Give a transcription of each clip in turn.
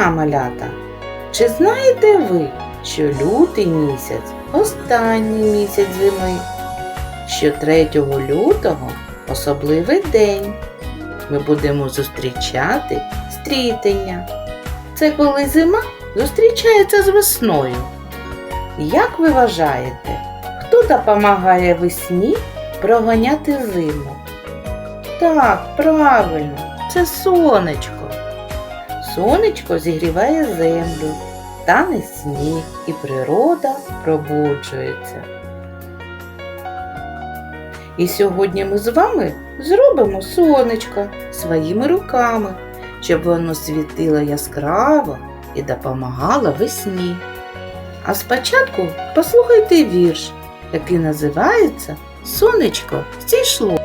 малята, чи знаєте ви, що лютий місяць останній місяць зими, що 3 лютого особливий день. Ми будемо зустрічати стрітення. Це коли зима зустрічається з весною. Як ви вважаєте, хто допомагає весні проганяти зиму? Так, правильно, це сонечко. Сонечко зігріває землю, тане сніг і природа пробуджується. І сьогодні ми з вами зробимо сонечко своїми руками, щоб воно світило яскраво і допомагало весні. А спочатку послухайте вірш, який називається Сонечко зійшло.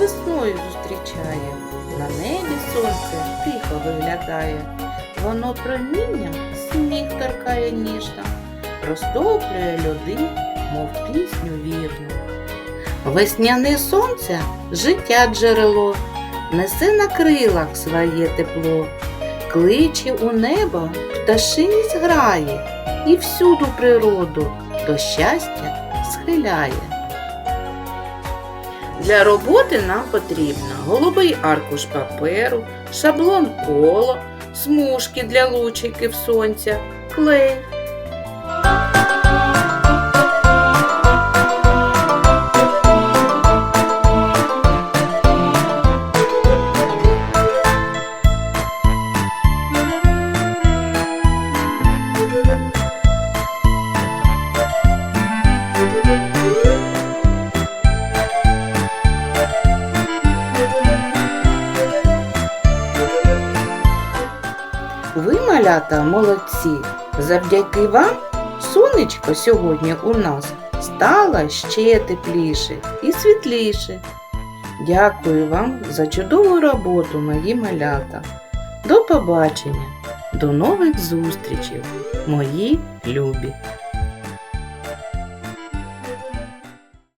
Весною зустрічає, на небі сонце тихо виглядає. Воно промінням сніг торкає ніжно, розтоплює льоди, мов пісню вірну. Весняне сонце життя джерело, несе на крилах своє тепло, кличе у небо пташиність грає і всюду природу до щастя схиляє. Для роботи нам потрібно голубий аркуш паперу, шаблон коло, смужки для лучиків сонця, клей. Ви, малята, молодці. Завдяки вам сонечко сьогодні у нас стало ще тепліше і світліше. Дякую вам за чудову роботу, мої малята. До побачення, до нових зустрічей, мої любі!